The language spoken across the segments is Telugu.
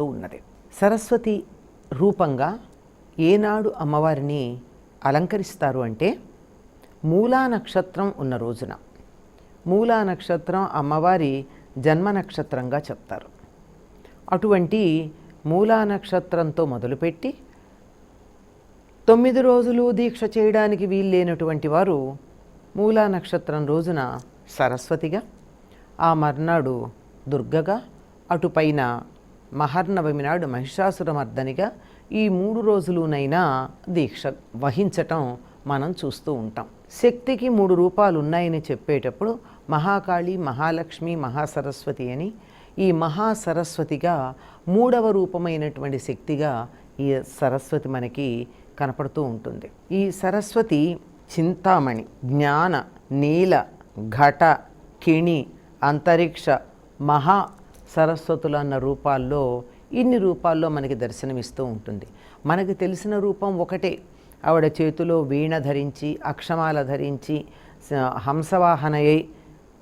అవుతూ ఉన్నది. సరస్వతి రూపంగా ఏనాడు అమ్మవారిని అలంకరిస్తారు అంటే మూలా నక్షత్రం ఉన్న రోజున. మూలా నక్షత్రం అమ్మవారి జన్మ నక్షత్రంగా చెప్తారు. అటువంటి మూలా నక్షత్రంతో మొదలుపెట్టి తొమ్మిది రోజులు దీక్ష చేయడానికి వీల్లేనటువంటి వారు మూలా నక్షత్రం రోజున సరస్వతిగా ఆ మర్నాడు దుర్గగా అటుపైన మహర్నవమి నాడు మహిషాసురమర్దనిగా ఈ మూడు రోజులునైనా దీక్ష వహించటం మనం చూస్తూ ఉంటాం. శక్తికి మూడు రూపాలు ఉన్నాయని చెప్పేటప్పుడు మహాకాళి మహాలక్ష్మి మహాసరస్వతి అని ఈ మహాసరస్వతిగా మూడవ రూపమైనటువంటి శక్తిగా ఈ సరస్వతి మనకి కనపడుతూ ఉంటుంది. ఈ సరస్వతి చింతామణి జ్ఞాన నీల ఘట కిణి అంతరిక్ష మహా సరస్వతులు అన్న రూపాల్లో ఇన్ని రూపాల్లో మనకి దర్శనమిస్తూ ఉంటుంది. మనకి తెలిసిన రూపం ఒకటే. ఆవిడ చేతిలో వీణ ధరించి అక్షమాల ధరించి స-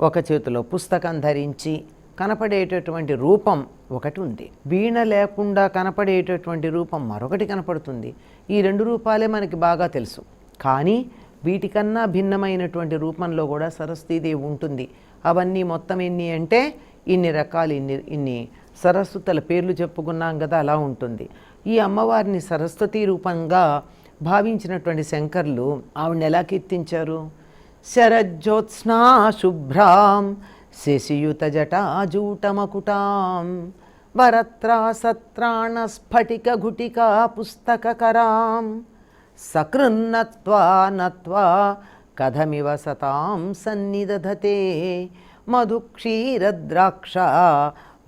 ఒక చేతిలో పుస్తకం ధరించి కనపడేటటువంటి రూపం ఒకటి ఉంది. వీణ లేకుండా కనపడేటటువంటి రూపం మరొకటి కనపడుతుంది. ఈ రెండు రూపాలే మనకి బాగా తెలుసు. కానీ వీటికన్నా భిన్నమైనటువంటి రూపంలో కూడా సరస్వతీదేవి ఉంటుంది. అవన్నీ మొత్తం ఎన్ని అంటే ఇన్ని రకాలు ఇన్ని ఇన్ని సరస్వతుల పేర్లు చెప్పుకున్నాం కదా అలా ఉంటుంది. ఈ అమ్మవారిని సరస్వతి రూపంగా భావించినటువంటి శంకర్లు ఆవిడని ఎలా కీర్తించారు? శరజ్యోత్స్నా శుభ్రాం శశియుత జటాజూటమకుటాం వరత్రా సత్రాణ స్ఫటిక గుటికా పుస్తకరాం సకృన్నత్వా నత్వా కథమివ సతాం సన్నిదధతే. మధుక్షీరద్రాక్ష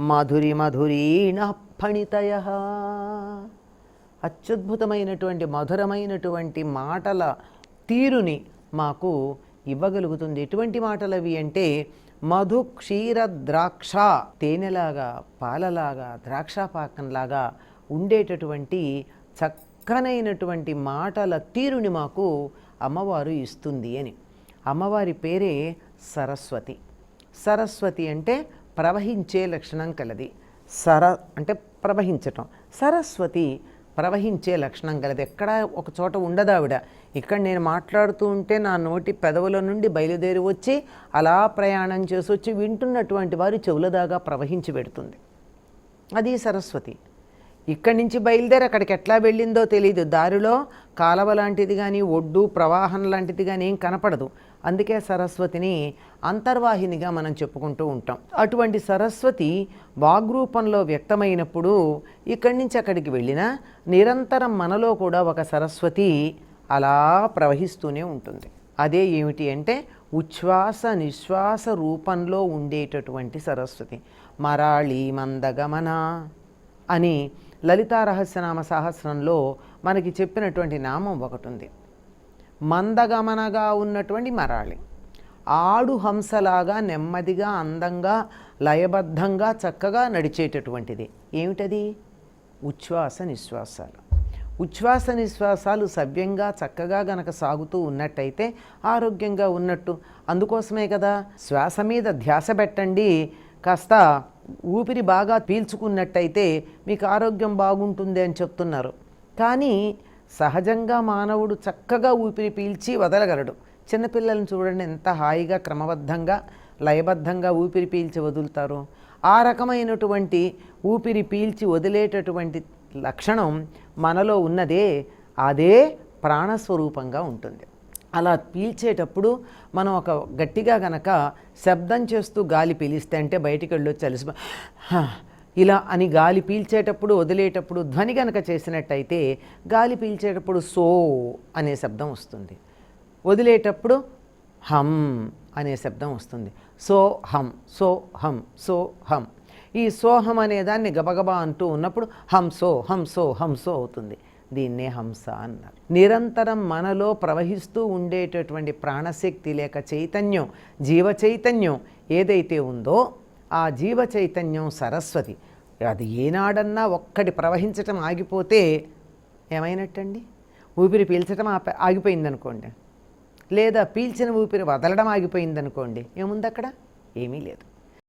మధురి మధురీణ ఫణితయ. అత్యద్భుతమైనటువంటి మధురమైనటువంటి మాటల తీరుని మాకు ఇవ్వగలుగుతుంది. ఎటువంటి మాటలవి అంటే మధు క్షీర ద్రాక్ష తేనెలాగా పాలలాగా ద్రాక్ష పాకంలాగా ఉండేటటువంటి చక్కనైనటువంటి మాటల తీరుని మాకు అమ్మవారు ఇస్తుంది అని. అమ్మవారి పేరే సరస్వతి. సరస్వతి అంటే ప్రవహించే లక్షణం కలది. సర అంటే ప్రవహించటం. సరస్వతి ప్రవహించే లక్షణం కలది. ఎక్కడ ఒక చోట ఉండదు ఆవిడ. ఇక్కడ నేను మాట్లాడుతూ ఉంటే నా నోటి పెదవుల నుండి బయలుదేరి వచ్చి అలా ప్రయాణం చేసి వచ్చి వింటున్నటువంటి వారి చెవుల దాకా ప్రవహించి పెడుతుంది. అది సరస్వతి. ఇక్కడి నుంచి బయలుదేరి అక్కడికి ఎట్లా వెళ్ళిందో తెలియదు దారిలో కాలవ లాంటిది కానీ ఒడ్డు ప్రవాహం లాంటిది కానీ ఏం కనపడదు. అందుకే సరస్వతిని అంతర్వాహినిగా మనం చెప్పుకుంటూ ఉంటాం. అటువంటి సరస్వతి వాగ్రూపంలో వ్యక్తమైనప్పుడు ఇక్కడి నుంచి అక్కడికి వెళ్ళినా నిరంతరం మనలో కూడా ఒక సరస్వతి అలా ప్రవహిస్తూనే ఉంటుంది. అదే ఏమిటి అంటే ఉచ్ఛ్వాస నిశ్వాస రూపంలో ఉండేటటువంటి సరస్వతి. మరాళి మందగమన అని లలితా రహస్యనామ సహస్రంలో మనకి చెప్పినటువంటి నామం ఒకటి ఉంది మందగమనగా ఉన్నటువంటి మరాళి. ఆడు హంసలాగా నెమ్మదిగా అందంగా లయబద్ధంగా చక్కగా నడిచేటటువంటిది. ఏమిటది? ఉచ్ఛ్వాస నిశ్వాసాలు. ఉచ్ఛ్వాస నిశ్వాసాలు సవ్యంగా చక్కగా గనక సాగుతూ ఉన్నట్టయితే ఆరోగ్యంగా ఉన్నట్టు. అందుకోసమే కదా శ్వాస మీద ధ్యాస పెట్టండి. కాస్త ఊపిరి బాగా పీల్చుకున్నట్టయితే మీకు ఆరోగ్యం బాగుంటుంది అని చెప్తున్నారు. కానీ సహజంగా మానవుడు చక్కగా ఊపిరి పీల్చి వదలగలడు. చిన్నపిల్లలను చూడండి ఎంత హాయిగా క్రమబద్ధంగా లయబద్ధంగా ఊపిరి పీల్చి వదులుతారు. ఆ రకమైనటువంటి ఊపిరి పీల్చి వదిలేటటువంటి లక్షణం మనలో ఉన్నదే అదే ప్రాణస్వరూపంగా ఉంటుంది. అలా పీల్చేటప్పుడు మనం ఒక గట్టిగా గనక శబ్దం చేస్తూ గాలి పీలిస్తే అంటే బయటికి వెళ్ళొచ్చి అలసి ఇలా అని గాలి పీల్చేటప్పుడు వదిలేటప్పుడు ధ్వని గనక చేసినట్టయితే గాలి పీల్చేటప్పుడు సో అనే శబ్దం వస్తుంది. వదిలేటప్పుడు హం అనే శబ్దం వస్తుంది. సో హం సో హం సో హం ఈ సోహం అనే దాన్ని గబగబా అంటూ ఉన్నప్పుడు హంసో హంసో హంసో అవుతుంది. దీన్నే హంస అన్నారు. నిరంతరం మనలో ప్రవహిస్తూ ఉండేటటువంటి ప్రాణశక్తి లేక చైతన్యం జీవ చైతన్యం ఏదైతే ఉందో ఆ జీవ చైతన్యం సరస్వతి. అది ఏనాడన్నా ఒక్కటి ప్రవహించటం ఆగిపోతే ఏమైనట్టండి? ఊపిరి పీల్చటం ఆగిపోయిందనుకోండి. లేదా పీల్చిన ఊపిరి వదలడం ఆగిపోయిందనుకోండి. ఏముంది అక్కడ ఏమీ లేదు.